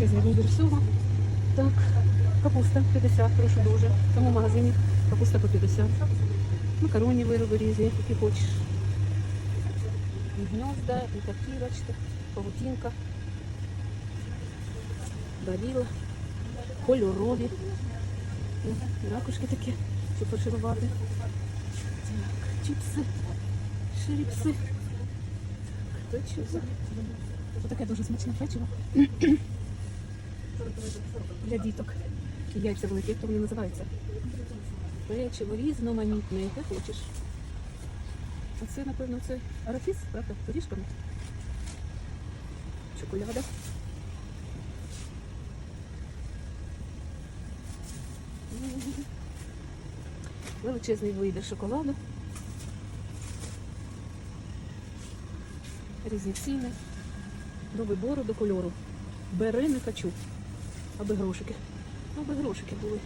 величезний вибір всього. Так, капуста 50, прошу дуже. В цьому магазині капуста по 50. Макаронні вироби різні, які хочеш. І гнезда, і такі, бачите, павутинка, баріла, кольорові. Ракушки такі, щоб пошарувати. Так, чіпси, шріпси. Так, то що за? Ось таке дуже смачне печиво. Для діток. Яйця великі, як то вони називаються. Печиво різноманітне, яке хочеш. А це, напевно, це арафіс, правда? З горішками. Чоколяда. Величезний вибір шоколаду. Різні ціни. До вибору, до кольору. Бери, не хочу. Аби грошики. Аби грошики були.